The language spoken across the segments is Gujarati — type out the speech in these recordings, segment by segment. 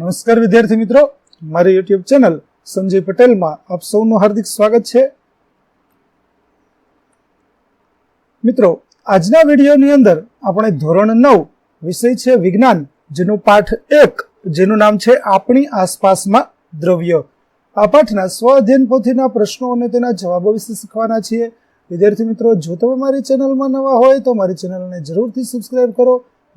નમસ્કાર વિદ્યાર્થી મિત્રો. મારી યુટ્યુબ ચેનલ સંજય પટેલમાં આપ સૌનું હાર્દિક સ્વાગત છે. મિત્રો, આજના વિડીયોની અંદર આપણે ધોરણ નવ વિષય છે વિજ્ઞાન, જેનો પાઠ એક, જેનું નામ છે આપણી આસપાસમાં દ્રવ્ય. આ પાઠના સ્વ અધ્યયન પોથીના પ્રશ્નો અને તેના જવાબો વિશે શીખવાના છીએ. વિદ્યાર્થી મિત્રો, જો તમે મારી ચેનલમાં નવા હોય તો મારી ચેનલને જરૂરથી સબસ્ક્રાઇબ કરો.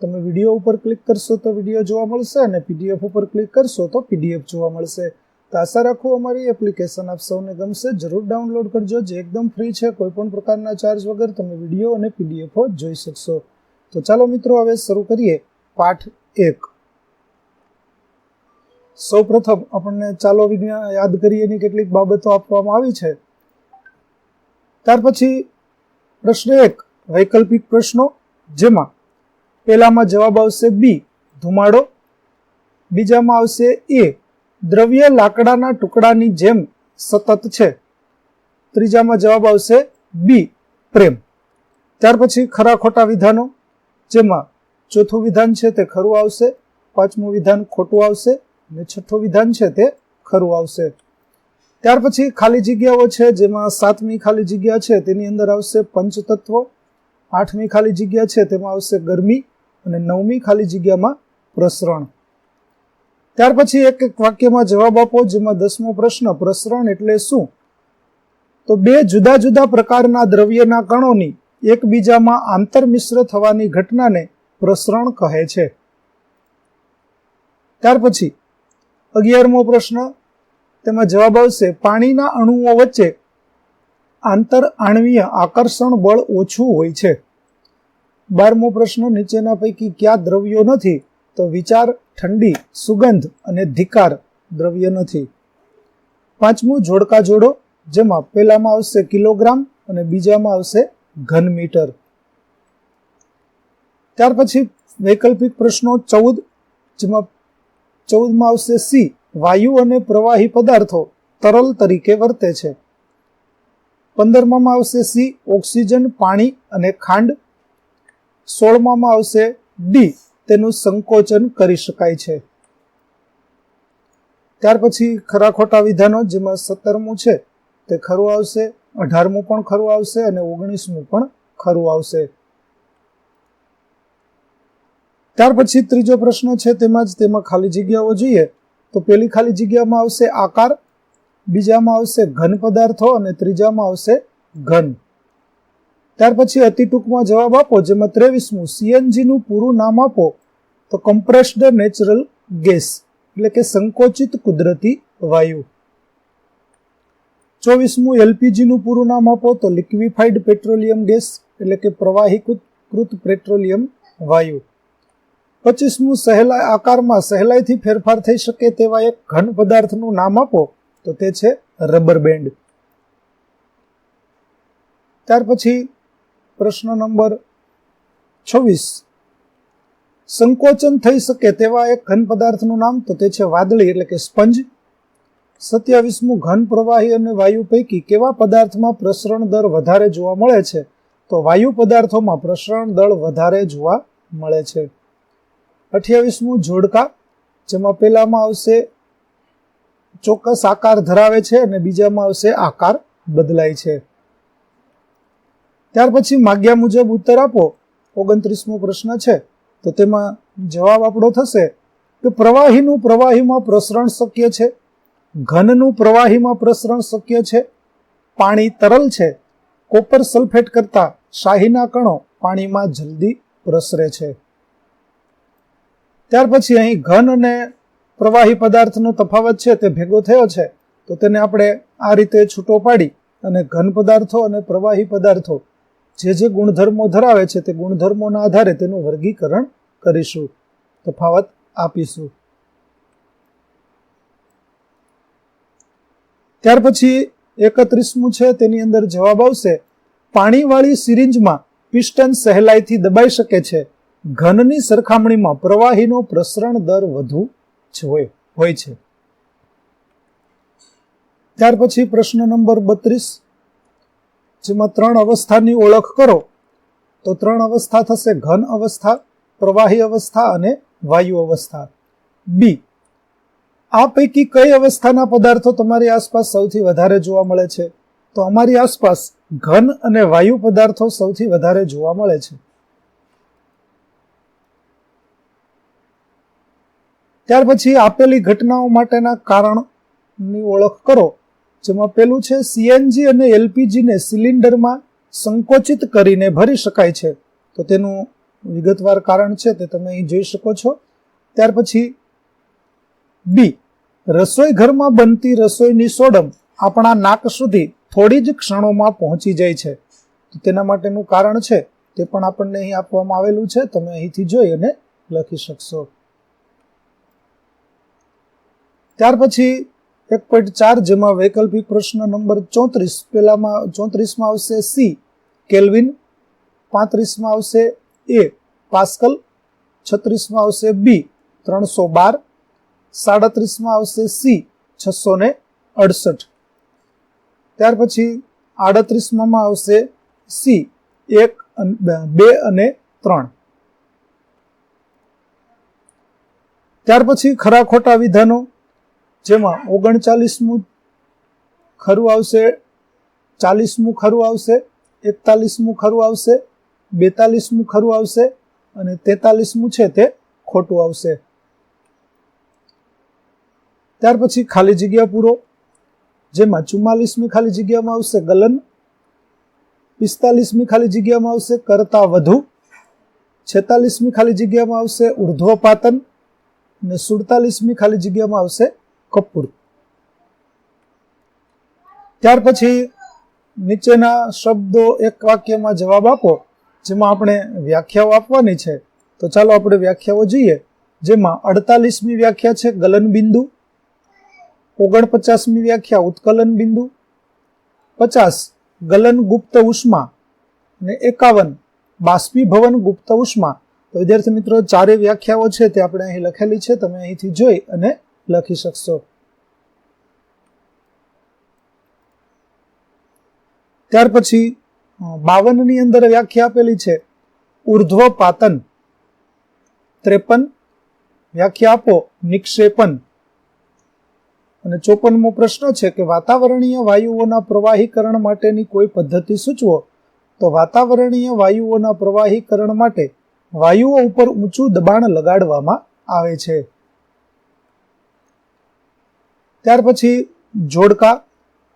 તમે વીડિયો ઉપર ક્લિક કરશો તો વીડિયો જોવા મળશે અને પીડીએફ ઉપર ક્લિક કરશો તો પીડીએફ જોવા મળશે. તો આશા રાખું અમારી એપ્લિકેશન આપ સૌને ગમશે. જરૂર ડાઉનલોડ કરજો. જે એકદમ ફ્રી છે કોઈ પણ પ્રકારના ચાર્જ વગર તમે વીડિયો અને પીડીએફો જોઈ શકશો. તો ચાલો મિત્રો, હવે શરૂ કરીએ પાઠ એક. સૌ પ્રથમ આપણને ચાલો વિજ્ઞાન યાદ કરીએની કેટલીક બાબતો આપવામાં આવી છે. ત્યાર પછી પ્રશ્ન એક, વૈકલ્પિક પ્રશ્નો, જેમાં પહેલામાં જવાબ આવશે બી, ધુમાડો. બીજામાં આવશે એ, દ્રવ્ય લાકડાના ટુકડાની જેમ સતત છે. ત્રીજામાં જવાબ આવશે બી, પ્રેમ. ત્યાર પછી ખરા ખોટા વિધાનો, જેમાં ચોથું વિધાન છે તે ખરું આવશે, પાંચમું વિધાન ખોટું આવશે અને છઠ્ઠું વિધાન છે તે ખરું આવશે. ત્યાર પછી ખાલી જગ્યાઓ છે, જેમાં સાતમી ખાલી જગ્યા છે, તેની અંદર આવશે પંચતત્વ. આઠમી ખાલી જગ્યા છે, તેમાં આવશે ગરમી. અને નવમી ખાલી જગ્યામાં પ્રસરણ. ત્યાર પછી એક એક વાક્યમાં જવાબ આપો, જેમાં દસમો પ્રશ્ન, પ્રસરણ એટલે શું? તો બે જુદા જુદા પ્રકારના દ્રવ્યના કણોની એકબીજામાં આંતરમિશ્ર થવાની ઘટનાને પ્રસરણ કહે છે. ત્યાર પછી અગિયારમો પ્રશ્ન, તેમાં જવાબ આવશે, પાણીના અણુઓ વચ્ચે આંતર આણવીય આકર્ષણ બળ ઓછું હોય છે. બારમો પ્રશ્ન નીચેના પૈકી કયા દ્રવ્યો નથી? તો વિચાર, ઠંડી, સુગંધ અને ધિકાર દ્રવ્ય નથી. પાંચમું, જોડકા જોડો, જેમાં પહેલામાં આવશે કિલોગ્રામ અને બીજામાં આવશે ઘન મીટર. ત્યાર પછી વૈકલ્પિક પ્રશ્નો, ચૌદ, જેમાં ચૌદમાં આવશે સી, વાયુ અને પ્રવાહી પદાર્થો, તરલ તરીકે વર્તે છે. પંદરમામાં આવશે સી, ઓક્સિજન, પાણી અને ખાંડ સોળમામાં આવશે. ડી. તેનું સંકોચન કરી શકાય છે. ત્યાર પછી ખરા ખોટા વિધાનો, જેમાં સત્તરમું છે, તે ખરું આવશે. અઢારમું પણ ખરું આવશે અને ઓગણીસમું પણ ખરું આવશે. ત્યાર પછી ત્રીજો પ્રશ્ન છે તેમાં જ તેમાં ખાલી જગ્યાઓ જોઈએ. તો પેલી ખાલી જગ્યામાં આવશે આકાર, બીજામાં આવશે ઘન પદાર્થો અને ત્રીજામાં આવશે ઘન. ત્યાર પછી અતિ ટૂંકમાં જવાબ આપો, જેમાં ત્રેવીસમું, સીએનજીનું પૂરું નામ આપો, તો કમ્પ્રેસ્ડ નેચરલ ગેસ એટલે કે સંકોચિત કુદરતી વાયુ. ચોવીસમું, એલપીજીનું પૂરું નામ આપો, તો લિક્વિફાઈડ પેટ્રોલિયમ ગેસ એટલે કે પ્રવાહીકૃત પેટ્રોલિયમ વાયુ. પચીસમું, સહેલા, આકારમાં સહેલાઈથી ફેરફાર થઈ શકે તેવા એક ઘન પદાર્થનું નામ આપો, તો તે છે રબર બેન્ડ. ત્યાર પછી પ્રશ્ન નંબર છવ્વીસ. સંકોચન થઈ શકે તેવા એક ઘન પદાર્થનું નામ તો તે છે વાદળી એટલે કે સ્પંજ. સત્યાવીસમું ઘન પ્રવાહી અને વાયુ પૈકી કેવા પદાર્થમાં પ્રસરણ દર વધારે જોવા મળે છે? તો વાયુ પદાર્થોમાં પ્રસરણ દળ વધારે જોવા મળે છે. અઠ્યાવીસમું જોડકા, જેમાં પહેલામાં આવશે ચોક્કસ આકાર ધરાવે છે અને બીજામાં આવશે આકાર બદલાય છે. ત્યાર પછી માગ્યા મુજબ ઉત્તર આપો. ઓગણત્રીસમો પ્રશ્ન છે. તો તેમાં જવાબ આપણો થશે કે પ્રવાહીનું પ્રવાહીમાં પ્રસરણ શક્ય છે? ઘનનું પ્રવાહીમાં પ્રસરણ શક્ય છે? પાણી તરલ છે. કોપર સલ્ફેટ કરતા શાહીના કણો પાણીમાં જલ્દી પ્રસરે છે. ત્યાર પછી અહીં ઘન અને પ્રવાહી પદાર્થનો તફાવત છે તે ભેગો થયો છે. તો તેને આપણે આ રીતે છૂટો પાડી અને ઘન પદાર્થો અને પ્રવાહી પદાર્થો જે જે ગુણધર્મો ધરાવે છે તે ગુણધર્મોના આધારે તેનું વર્ગીકરણ કરીશું. તફાવત આપીશું. ત્યાર પછી એકત્રીસમું છે, તેની અંદર જવાબ આવશે. પાણીવાળી સિરિંજમાં પિસ્ટન સહેલાઈથી દબાઈ શકે છે. ઘનની સરખામણીમાં પ્રવાહીનો પ્રસરણ દર વધુ હોય છે. ત્યાર પછી પ્રશ્ન નંબર બત્રીસ. જેમાં ત્રણ અવસ્થાની ઓળખ કરો, તો ત્રણ અવસ્થા થશે ઘન અવસ્થા, પ્રવાહી અવસ્થા અને વાયુ અવસ્થા. બી આ પૈકી કઈ અવસ્થાના પદાર્થો તમારી આસપાસ સૌથી વધારે જોવા મળે છે? તો અમારી આસપાસ ઘન અને વાયુ પદાર્થો સૌથી વધારે જોવા મળે છે. ત્યાર પછી આપેલી ઘટનાઓ માટેના કારણની ઓળખ કરો. જેમાં પેલું છે સીએનજી અને એલપીજીને સિલિન્ડરમાં સંકોચિત કરીને ભરી શકાય છે. તો તેનું વિગતવાર કારણ છે તે તમે અહીં જોઈ શકો છો. ત્યાર પછી બી રસોઈ ઘરમાં બનતી રસોઈની સોડમ આપણા નાક સુધી થોડી જ ક્ષણોમાં પહોંચી જાય છે. તેના માટેનું કારણ છે તે પણ આપણને અહીં આપવામાં આવેલું છે. તમે અહીંથી જોઈ અને લખી શકશો. ત્યાર પછી એક પોઈન્ટ ચાર જેમાં વૈકલ્પિક પ્રશ્ન નંબર ચોત્રીસ પહેલામાં ચોત્રીસમાં આવશે સી કેલ્વિન. પાંત્રીસમાં આવશે એ પાસ્કલ. છત્રીસમાં આવશે બી ત્રણસો બાર. સાડત્રીસમાં આવશે સી છસો ને અડસઠ. ત્યાર પછી આડત્રીસમાં આવશે સી એક બે અને ત્રણ. ત્યાર પછી ખરા ખોટા વિધાનો. જેમાં ઓગણચાલીસમું ખરું આવશે, ચાલીસમું ખરું આવશે, એકતાલીસમું ખરું આવશે, બેતાલીસમું ખરું આવશે અને તેતાલીસમું છે તે ખોટું આવશે. ત્યાર પછી ખાલી જગ્યા પૂરો, જેમાં ચુમ્માલીસમી ખાલી જગ્યામાં આવશે ગલન, પિસ્તાલીસમી ખાલી જગ્યામાં આવશે કરતા વધુ, છેતાલીસમી ખાલી જગ્યામાં આવશે ઉર્ધ્વપાતન અને સુડતાલીસમી ખાલી જગ્યામાં આવશે કપૂર. ત્યાર પછી નીચેના શબ્દો એક વાક્યમાં જવાબ આપો, જેમાં આપણે વ્યાખ્યાઓ આપવાની છે. તો ચાલો આપણે વ્યાખ્યાઓ જોઈએ, જેમાં અડતાલીસમી વ્યાખ્યા છે ગલન બિંદુ ઓગણપચાસમી વ્યાખ્યા ઉત્કલન બિંદુ પચાસ ગલન ગુપ્ત ઉષ્મા અને એકાવન બાષ્પીભવન ગુપ્ત ઉષ્મા. તો વિદ્યાર્થી મિત્રો ચારે વ્યાખ્યાઓ છે તે આપણે અહીં લખેલી છે, તમે અહીંથી જોઈ અને લખી શકશો. ત્યાર પછી બાવનની અંદર વ્યાખ્યા આપેલી છે, ઉર્ધ્વપાતન. ત્રેપન, વ્યાખ્યા આપો, નિક્ષેપન. અને ચોપનમો પ્રશ્ન છે કે વાતાવરણીય વાયુઓના પ્રવાહીકરણ માટેની કોઈ પદ્ધતિ સૂચવો તો વાતાવરણીય વાયુઓના પ્રવાહીકરણ માટે વાયુઓ ઉપર ઊંચું દબાણ લગાડવામાં આવે છે. ત્યાર પછી જોડકા,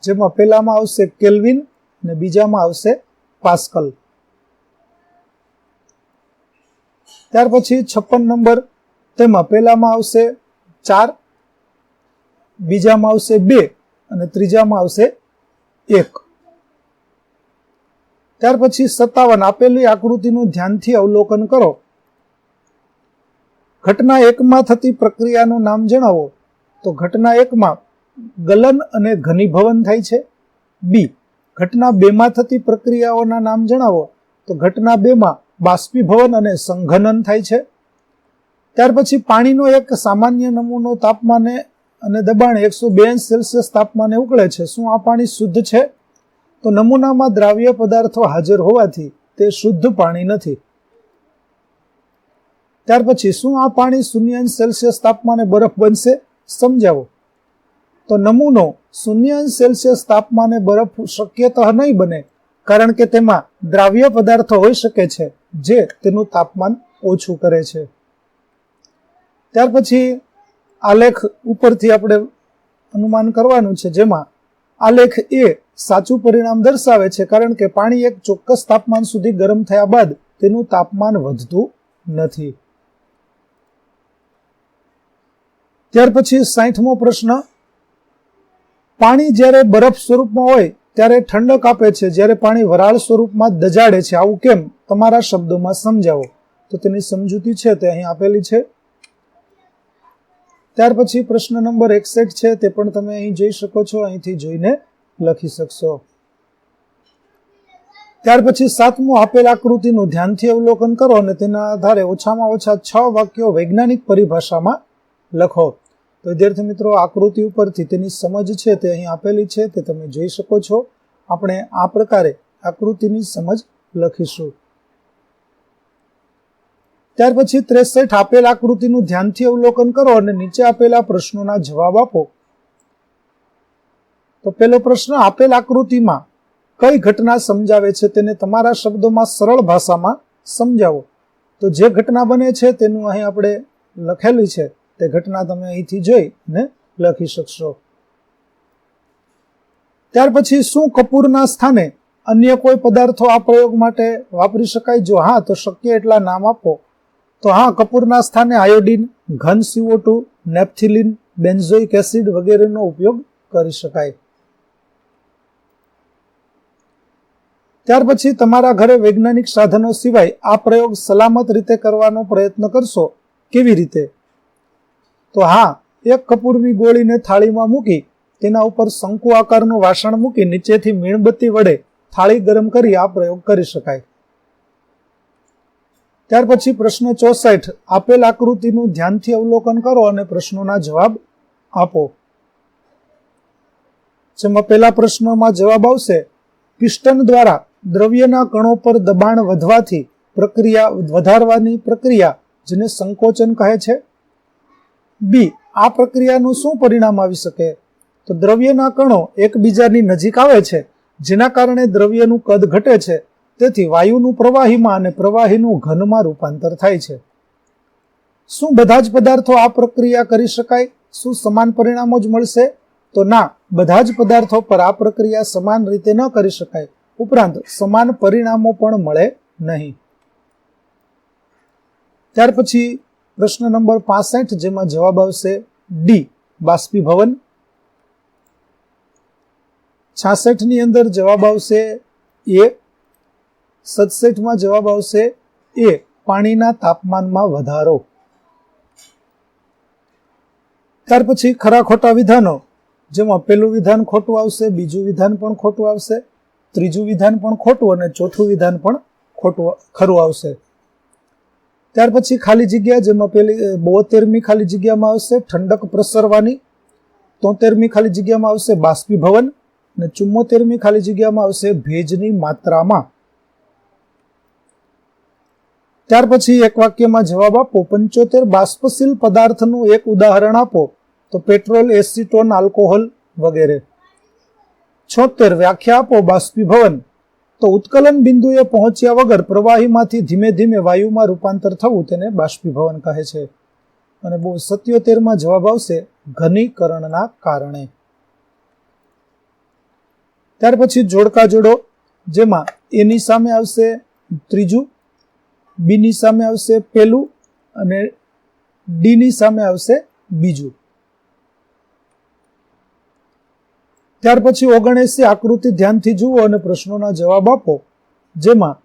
જેમાં પહેલામાં આવશે કેલ્વિન અને બીજામાં આવશે પાસ્કલ. ત્યાર પછી છપ્પન નંબર, તેમાં પહેલામાં આવશે ચાર, બીજામાં આવશે બે અને ત્રીજામાં આવશે એક. ત્યાર પછી સત્તાવન, આપેલી આકૃતિનું ધ્યાનથી અવલોકન કરો. ઘટના એકમાં થતી પ્રક્રિયાનું નામ જણાવો. તો ઘટના એકમાં ગલન અને ઘનીભવન થાય છે. બી, ઘટના બેમાં થતી પ્રક્રિયાઓના નામ જણાવો. તો ઘટના બેમાં બાષ્પીભવન અને સંઘનન થાય છે. ત્યાર પછી પાણીનો એક સામાન્ય નમૂનો તાપમાને અને દબાણ એકસો બે સેલ્સિયસ તાપમાને ઉકળે છે. શું આ પાણી શુદ્ધ છે? તો નમૂનામાં દ્રાવ્ય પદાર્થો હાજર હોવાથી તે શુદ્ધ પાણી નથી. ત્યાર પછી શું આ પાણી શૂન્ય સેલ્સિયસ તાપમાને બરફ બનશે? સમજાવો. તો નમૂનો શૂન્ય સેલ્સિયસ તાપમાને બરફ શક્યતઃ નહીં બને, કારણ કે તેમાં દ્રાવ્ય પદાર્થો હોઈ શકે છે, જે તેનું તાપમાન ઓછું કરે છે. ત્યાર પછી આલેખ ઉપરથી આપણે અનુમાન કરવાનું છે, જેમાં આલેખ એ સાચું પરિણામ દર્શાવે છે, કારણ કે પાણી એક ચોક્કસ તાપમાન સુધી ગરમ થયા બાદ તેનું તાપમાન વધતું નથી. ત્યાર પછી સાઠમો પ્રશ્ન, પાણી જ્યારે બરફ સ્વરૂપમાં હોય ત્યારે ઠંડક આપે છે, જ્યારે પાણી વરાળ સ્વરૂપમાં દજાડે છે. આવું કેમ? તમારા શબ્દોમાં સમજાવો. તો તેની સમજૂતી છે તે અહીં આપેલી છે. ત્યાર પછી પ્રશ્ન નંબર એકસઠ છે, તે પણ તમે અહીં જોઈ શકો છો, અહીંથી જોઈને લખી શકશો. ત્યાર પછી સાતમું આપેલ આકૃતિનું ધ્યાનથી અવલોકન કરો અને તેના આધારે ઓછામાં ઓછા છ વાક્યો વૈજ્ઞાનિક પરિભાષામાં લખો. તો વિદ્યાર્થી મિત્રો આકૃતિ ઉપરથી તેની સમજ છે તે અહીં આપેલી છે, તે તમે જોઈ શકો છો. આપણે આ પ્રકારે આકૃતિની સમજ લખીશું. ત્યાર પછી ત્રેસઠ આપેલ આકૃતિનું ધ્યાનથી અવલોકન કરો અને નીચે આપેલા પ્રશ્નોના જવાબ આપો. તો પેલો પ્રશ્ન, આપેલ આકૃતિમાં કઈ ઘટના સમજાવે છે તેને તમારા શબ્દોમાં સરળ ભાષામાં સમજાવો. તો જે ઘટના બને છે તેનું અહીં આપણે લખેલી છે. તે ઘટના તમે અહીંથી જોઈ અને લખી શકશો. ત્યાર પછી શું કપૂરના સ્થાને અન્ય કોઈ પદાર્થો આ પ્રયોગ માટે વાપરી શકાય? જો હા, તો શક્ય એટલા નામ આપો. તો હા, કપૂરના સ્થાને આયોડિન, ઘન CO two naphthalene, benzoic acid વગેરેનો ઉપયોગ કરી શકાય. ત્યાર પછી તમારા ઘરે વૈજ્ઞાનિક સાધનો સિવાય આ પ્રયોગ સલામત રીતે કરવાનો પ્રયત્ન કરશો? કેવી રીતે? તો હા, એક કપૂરની ગોળીને થાળીમાં મૂકી, તેના ઉપર શંકુ આકારનું વાસણ મૂકી નીચેથી મીણબત્તી વડે થાળી ગરમ કરી આ પ્રયોગ કરી શકાય. ત્યાર પછી પ્રશ્ન ચોસઠ, આપેલ આકૃતિનું ધ્યાનથી અવલોકન કરો અને પ્રશ્નોના જવાબ આપો. જેમાં પહેલા પ્રશ્નમાં જવાબ આવશે, પિસ્ટન દ્વારા દ્રવ્યના કણો પર દબાણ વધવાથી પ્રક્રિયા વધારવાની પ્રક્રિયા, જેને સંકોચન કહે છે બી, આ પ્રક્રિયાનું શું પરિણામ આવી શકે? તો દ્રવ્યના કણો એકબીજાની નજીક આવે છે, જેના કારણે દ્રવ્યનું કદ ઘટે છે, તેથી વાયુનું પ્રવાહીમાં અને પ્રવાહીનું ઘનમાં રૂપાંતર થાય છે. શું બધા જ પદાર્થો આ પ્રક્રિયા કરી શકાય? શું સમાન પરિણામો જ મળશે? તો ના, બધા જ પદાર્થો પર આ પ્રક્રિયા સમાન રીતે ન કરી શકાય. ઉપરાંત, સમાન પરિણામો પણ મળે નહીં. ત્યાર પછી પ્રશ્ન નંબર પાસઠ, જેમાં જવાબ આવશે ડી, બાષ્પીભવન. છાસઠની અંદર જવાબ આવશે એ. સડસઠમાં જવાબ આવશે એ, પાણીના તાપમાનમાં વધારો. ત્યાર પછી ખરા ખોટા વિધાનો, જેમાં પેલું વિધાન ખોટું આવશે, બીજું વિધાન પણ ખોટું આવશે, ત્રીજું વિધાન પણ ખોટું અને ચોથું વિધાન પણ ખોટું, ખરું આવશે. ત્યાર પછી ખાલી જગ્યા, જેમાં પેલી બોતેરમી ખાલી જગ્યામાં આવશે, ઠંડક પ્રસરવાની. તોતેરમી ખાલી જગ્યામાં આવશે બાષ્પીભવન અને ચુમ્મોતેરમી ખાલી જગ્યામાં આવશે ભેજની માત્રામાં. ત્યાર પછી એક વાક્યમાં જવાબ આપો, પંચોતેર બાષ્પશીલ પદાર્થનું એક ઉદાહરણ આપો, તો પેટ્રોલ એસિટોન આલ્કોહોલ વગેરે. છોતેર, વ્યાખ્યા આપો બાષ્પીભવન. તો ઉત્કલન બિંદુએ પહોંચ્યા વગર પ્રવાહીમાંથી ધીમે ધીમે વાયુમાં રૂપાંતર થવું તેને બાષ્પીભવન કહે છે. અને બહુ સત્યોતેરમાં જવાબ આવશે ઘનીકરણના કારણે. ત્યાર પછી જોડકા જોડો, જેમાં એની સામે આવશે ત્રીજું, બીની સામે આવશે પેલું અને ડીની સામે આવશે બીજું. ત્યાર પછી ઓગણએસી આકૃતિ ધ્યાનથી જુઓ અને પ્રશ્નોના જવાબ આપો, જેમાં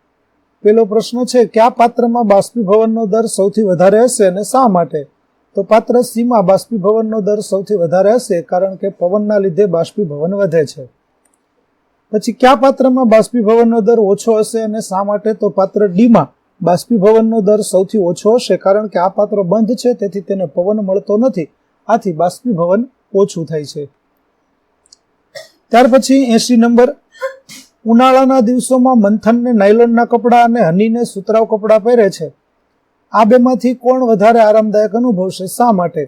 પેલો પ્રશ્ન છે, કયા પાત્રમાં બાષ્પીભવનનો દર સૌથી વધારે હશે અને શા માટે? તો પાત્ર સીમાં બાષ્પીભવનનો દર સૌથી વધારે હશે કારણ કે પવનના લીધે બાષ્પીભવન વધે છે. પછી, કયા પાત્રમાં બાષ્પીભવનનો દર ઓછો હશે અને શા માટે? તો પાત્ર ડીમાં, બાષ્પીભવનનો દર સૌથી ઓછો હશે કારણ કે આ પાત્ર બંધ છે, તેથી તેને પવન મળતો નથી. આથી બાષ્પીભવન ઓછું થાય છે. ત્યાર પછી એસી નંબર. ઉનાળાના દિવસોમાં મંથનને નાયલોનના કપડાં અને હનીને સુતરાવ કપડાં પહેરે છે. આ બેમાંથી કોણ વધારે આરામદાયક અનુભવશે? શા માટે?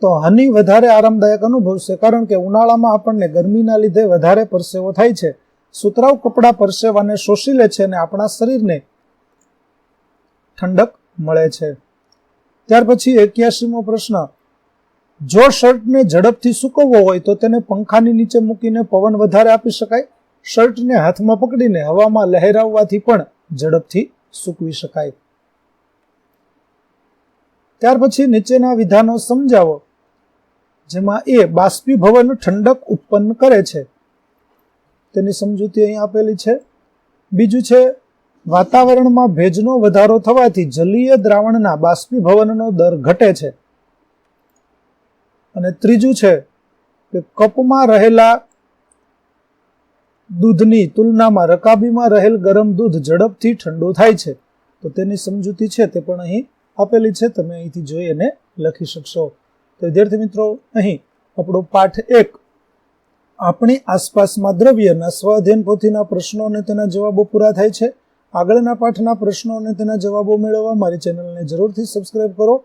તો હની વધારે આરામદાયક અનુભવશે કારણ કે ઉનાળામાં આપણને ગરમીના લીધે વધારે પરસેવો થાય છે. સુતરાવ કપડાં પરસેવાને શોષી લે છે અને આપણા શરીરને ઠંડક મળે છે. ત્યાર પછી એક્યાસીમો પ્રશ્ન. જો શર્ટને ઝડપથી સૂકવવો હોય તો તેને પંખાની નીચે મૂકીને પવન વધારે આપી શકાય. શર્ટને હાથમાં પકડીને હવામાં લહેરાવવાથી પણ ઝડપથી સૂકવી શકાય. ત્યાર પછી નીચેના વિધાનો સમજાવો, જેમાં એ બાષ્પીભવન ઠંડક ઉત્પન્ન કરે છે. તેની સમજૂતી અહીં આપેલી છે. બીજું છે, વાતાવરણમાં ભેજનો વધારો થવાથી જલીય દ્રાવણના બાષ્પીભવનનો દર ઘટે છે. અને ત્રીજું છે કે કપમાં રહેલા દૂધની તુલનામાં રકાબીમાં રહેલ ગરમ દૂધ ઝડપથી ઠંડુ થાય છે. તો તેની સમજૂતી છે તે પણ અહીં આપેલી છે. તમે અહીંથી જોઈ અને લખી શકશો. તો વિદ્યાર્થી મિત્રો, અહીં આપણો પાઠ એક. આપણી આસપાસમાં દ્રવ્યના સ્વાધ્યન પોથીના પ્રશ્નો અને તેના જવાબો પૂરા થાય છે. આગળના પાઠના પ્રશ્નો અને તેના જવાબો મેળવવા મારી ચેનલને જરૂરથી સબસ્ક્રાઇબ કરો.